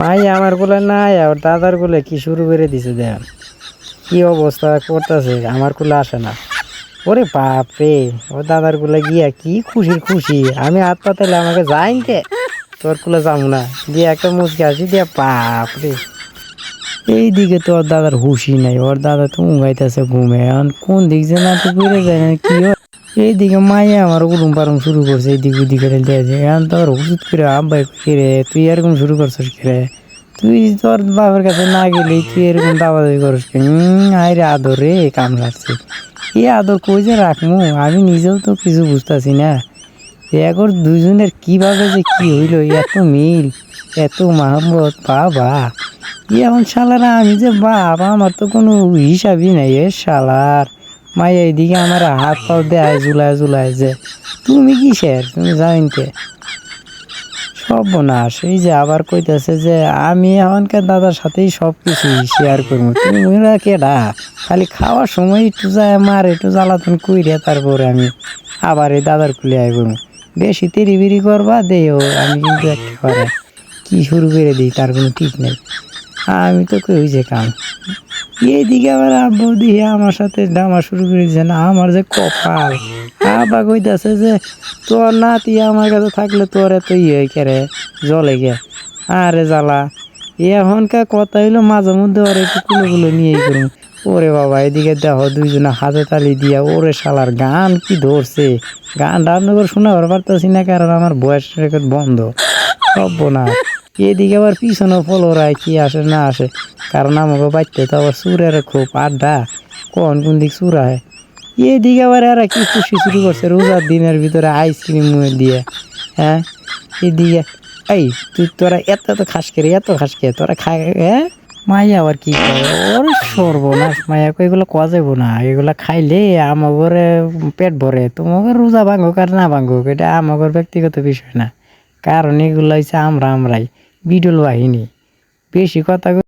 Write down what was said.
মাই আমারগুলো নাই আর দাদারগুলো কি শুরু করে দিছে দেন কি অবস্থা করতেছে? আমার কুলে আসে না। ওরে বাপ রে ও দাদারগুলো গিয়া কি খুশির খুশি? আমি হাত পাতালে আমাকে যাইনতে তোর কুলে যাব না। দিয়ে একটা মুচকে আসি দিয়ে বাপ রে এইদিকে তো ওর দাদার হুশি নাই। ওর দাদা তো উঙ্গাইতেছে ঘুমে। কোন দিক যে না তো ঘুরে যায় না, কি এইদিকে মাইয়া আমার উলুম পারুম শুরু করছে, এইদিকে ওইদিকে এখন তো আর হুসুদ করে, আব্বাই কিরে তুই এরকম শুরু করছিস কিরে তুই তোর বাবার কাছে না গেলি তুই এরকম দাবা দাবি করিস কি? আরে আদর রে কাম লাগছে এ আদর কই যে রাখমু? আমি নিজেও তো কিছু বুঝতেছি না। এখন দুজনের কীভাবে যে কি হইল এত মিল, এত মাহমত বাবা। এখন শালারা, আমি যে বাপ, আমার তো কোনো হিসাবই নাই, এ শালার। মাই এইদিকে আমার হাত পাও দেয় জুলায় জুলায় যে, তুমি কি কিসের? তুমি জানিতে সর্বনাশ। এই যে আবার কইতেছে যে, আমি এখনকার দাদার সাথেই সব কিছু শেয়ার করব। তুমি ওরা কেডা? খালি খাওয়ার সময় একটু যায় মার, একটু জ্বালাতন কইরে তারপরে আমি আবার এই দাদার কুলে আইব। বেশি তেরি বিরি করবা, দেও, আমি কিন্তু একেবারে কি শুরু করে দিই, তার কোনো ঠিক নেই। আমি তো কই যে কাম। এইদিকে আবার আব্বু দিয়ে আমার সাথে ডামা শুরু করে দিয়েছে না, আমার যে কপাল। আব্বা কইতাছে যে, তোর নাতি আমার কাছে থাকলে তোর এত ইয়ে কেরে জলে গে। আরে জ্বালা, এখনকার কথা হইল মাঝে মধ্যে ওর একটু কুলো কুলো নিয়েই করুন ওরে বাবা, এদিকে দেখো দুইজনে হাতে তালি দিয়া, ওরে শালার গান কি ধরছে? গান রান্নাঘর শোনাবার পারতেছি না, কারণ আমার বয়স রেকর্ড বন্ধ। সব না এদিকে আবার পিছনে ফলোরায় কি আসে না আসে। কারণ আমাকে বাচ্চা তো আবার সুরের খুব, আড্ডা। কোন কোন দিক সুরায় এদিকে আবার এরা কি খুশি শুরু করছে? রোজার দিনের ভিতরে আইসক্রিম দিয়ে। হ্যাঁ? এদিকে, এই, তুই তোরা এত এত খাস করে এত খাস করে তোরা খাই হ্যাঁ? মাইয়া আবার কি ওর সর্বনাশ মাইয়া এগুলো কোয়া যাব না? এগুলো খাইলে আমাগরে পেট ভরে। তোমাকে রোজা ভাঙুক আর না ভাঙুক, এটা আমাগর ব্যক্তিগত বিষয় না। কারণ এগুলো হচ্ছে আমরা আমরাই। বিডল বাহিনী। বেশি কথা